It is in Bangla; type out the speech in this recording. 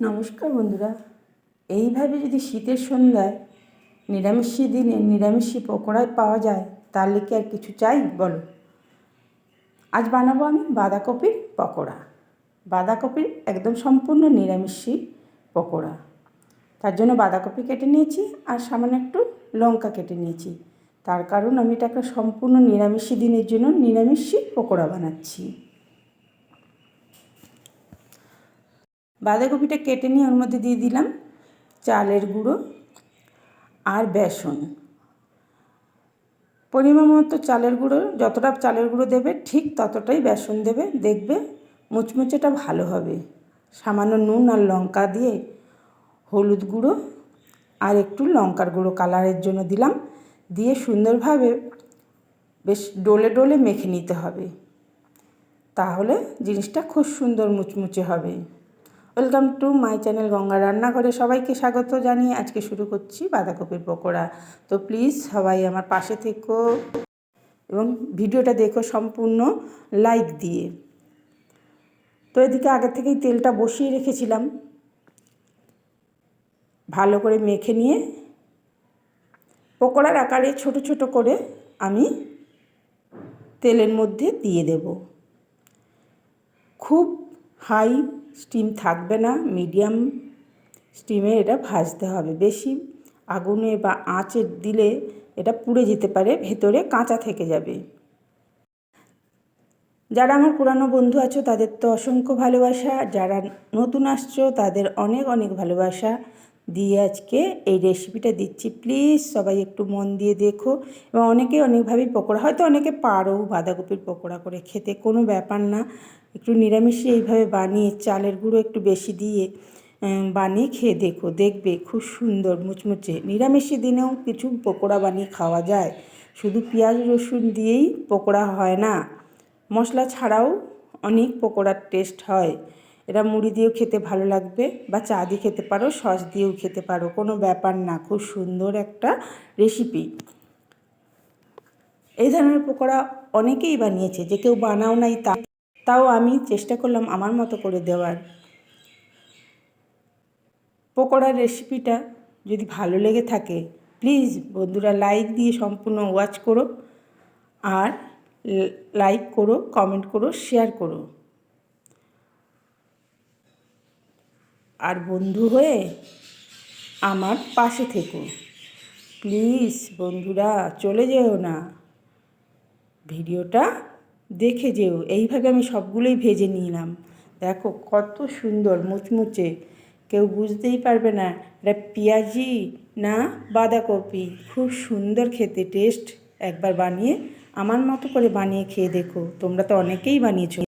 নমস্কার বন্ধুরা। এইভাবে যদি শীতের সন্ধ্যায় নিরামিষি দিনে নিরামিষি পকোড়ায় পাওয়া যায়, তাহলে কি আর কিছু চাই? বলো। আজ বানাবো আমি বাঁধাকপির পকোড়া। বাঁধাকপির একদম সম্পূর্ণ নিরামিষি পকোড়া। তার জন্য বাঁধাকপি কেটে নিয়েছি আর সামান্য একটু লঙ্কা কেটে নিয়েছি। তার কারণ আমি এটা একটা সম্পূর্ণ নিরামিষি দিনের জন্য নিরামিষি পকোড়া বানাচ্ছি। বাঁধাকপিটা কেটে নিয়ে ওর মধ্যে দিয়ে দিলাম চালের গুঁড়ো আর বেসন। পরিমাণ মতো চালের গুঁড়ো, যতটা চালের গুঁড়ো দেবে ঠিক ততটাই বেসন দেবে, দেখবে মুচমুচেটা ভালো হবে। সামান্য নুন আর লঙ্কা দিয়ে হলুদ গুঁড়ো আর একটু লঙ্কার গুঁড়ো কালারের জন্য দিলাম। দিয়ে সুন্দরভাবে বেশ ডোলে ডোলে মেখে নিতে হবে। তাহলে জিনিসটা খুব সুন্দর মুচমুচে হবে। Welcome to my channel Ganga রান্নাঘরে সবাইকে স্বাগত জানিয়ে আজকে শুরু করছি বাঁধাকপির পকোড়া। তো প্লিজ সবাই আমার পাশে থেকো এবং ভিডিওটা দেখো সম্পূর্ণ লাইক দিয়ে। তো এদিকে আগে থেকেই তেলটা বসিয়ে রেখেছিলাম। ভালো করে মেখে নিয়ে পকোড়ার আকারে ছোট ছোট করে আমি তেলের মধ্যে দিয়ে দেব। খুব হাই স্টিম থাকবে না, মিডিয়াম স্টিমে এটা ভাজতে হবে। বেশি আগুনে বা আঁচে দিলে এটা পুড়ে যেতে পারে, ভেতরে কাঁচা থেকে যাবে। যারা আমার পুরানো বন্ধু আছো, তাদের তো অসংখ্য ভালোবাসা। যারা নতুন আসছো, তাদের অনেক অনেক ভালোবাসা। দিয়ে আজকে এই রেসিপিটা দিচ্ছি। প্লিজ সবাই একটু মন দিয়ে দেখো। এবং অনেকে অনেকভাবেই পকোড়া, হয়তো অনেকে পারো বাঁধাকপির পকোড়া করে খেতে, কোনো ব্যাপার না। একটু নিরামিষে এইভাবে বানিয়ে, চালের গুঁড়ো একটু বেশি দিয়ে বানিয়ে খেয়ে দেখো, দেখবে খুব সুন্দর মুচমুচে। নিরামিষি দিনেও কিছু পকোড়া বানিয়ে খাওয়া যায়। শুধু পেঁয়াজ, রসুন দিয়েই পকোড়া হয় না। মশলা ছাড়াও অনেক পকোড়ার টেস্ট হয়। এটা মুড়ি দিয়েও খেতে ভালো লাগবে বা চা দিয়ে খেতে পারো, সস দিয়েও খেতে পারো, কোনো ব্যাপার না, খুব সুন্দর একটা রেসিপি এই ধরনের পকোড়া অনেকেই বানিয়েছে, যে কেউ বানাও নাই তা, তাও আমি চেষ্টা করলাম আমার মতো করে দেওয়ার। পকোড়ার রেসিপিটা যদি ভালো লেগে থাকে প্লিজ বন্ধুরা লাইক দিয়ে সম্পূর্ণ ওয়াচ করো, আর লাইক করো কমেন্ট করো শেয়ার করো। আর বন্ধু হয়ে আমার পাশে থেকো। প্লিজ বন্ধুরা চলে যেও না। ভিডিওটা দেখে যেও। এইভাবে আমি সবগুলোই ভেজে নিলাম। দেখো কত সুন্দর মুচমুচে। কেউ বুঝতেই পারবে না এটা পেঁয়াজি না বাঁধাকপি। খুব সুন্দর খেতে, টেস্ট একবার বানিয়ে আমার মতো করে বানিয়ে খেয়ে দেখো। তোমরা তো অনেকেই বানিয়েছো।